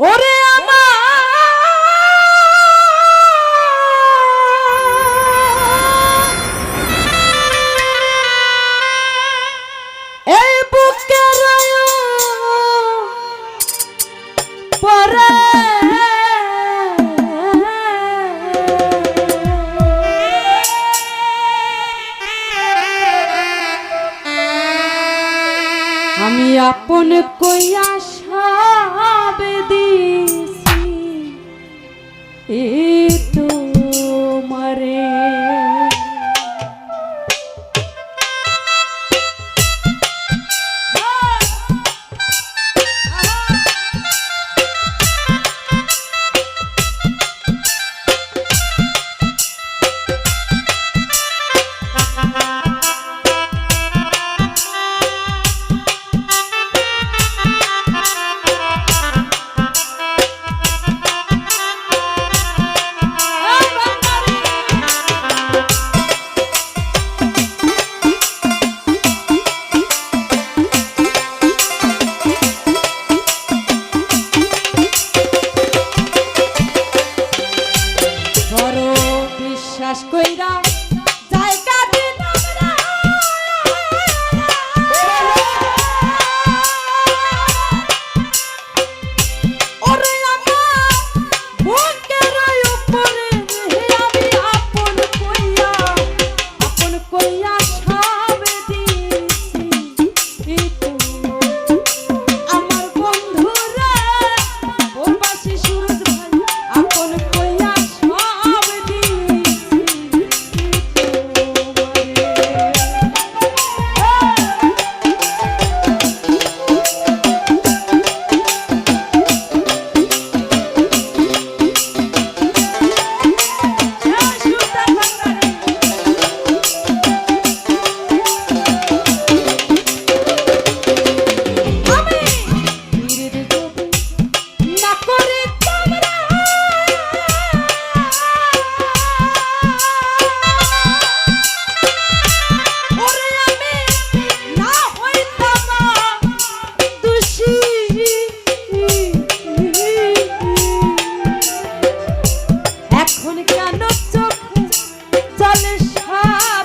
ওরে আমার। এই আপন কইয়া সাবে দিছি এ সার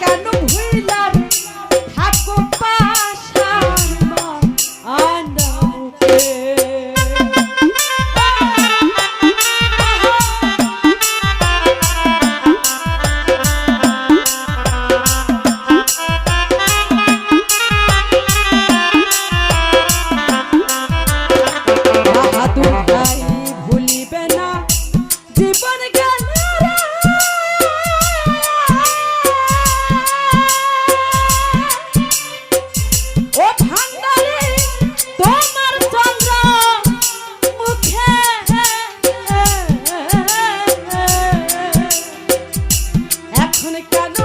কেন When it got